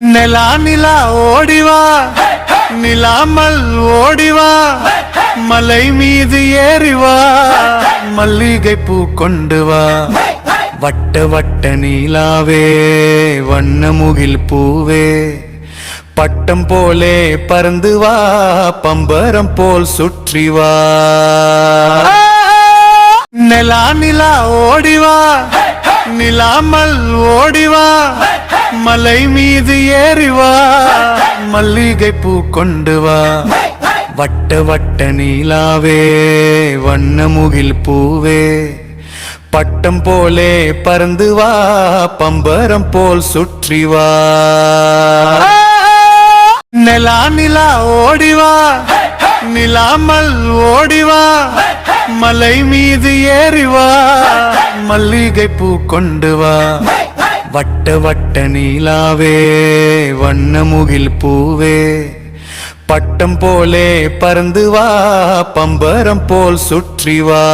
நிலா நிலா ஓடிவா நிலாமல் ஓடிவா மலை மீது ஏறிவா மல்லிகை பூ கொண்டு வா. வட்ட வட்ட நீலாவே வண்ண முகில் பூவே. பட்டம் போலே பறந்து வா. பம்பரம் போல் சுற்றி வா. நிலா நிலா ஓடிவா நிலாமல் ஓடிவா மலை மீது ஏறிவா மல்லிகை பூ கொண்டு வா. வட்ட வட்ட நீலாவே வண்ண முகில் பூவே. பட்டம் போலே பறந்து வா பம்பரம் போல் சுற்றி வா. நிலா நிலா ஓடிவா நிலாமல் ஓடிவா மலை மீது ஏறிவா மல்லிகை பூ கொண்டு வா. வட்ட வட்ட நீலாவே வண்ண முகில் பூவே. பட்டம் போலே பறந்து வா பம்பரம் போல் சுற்றி வா.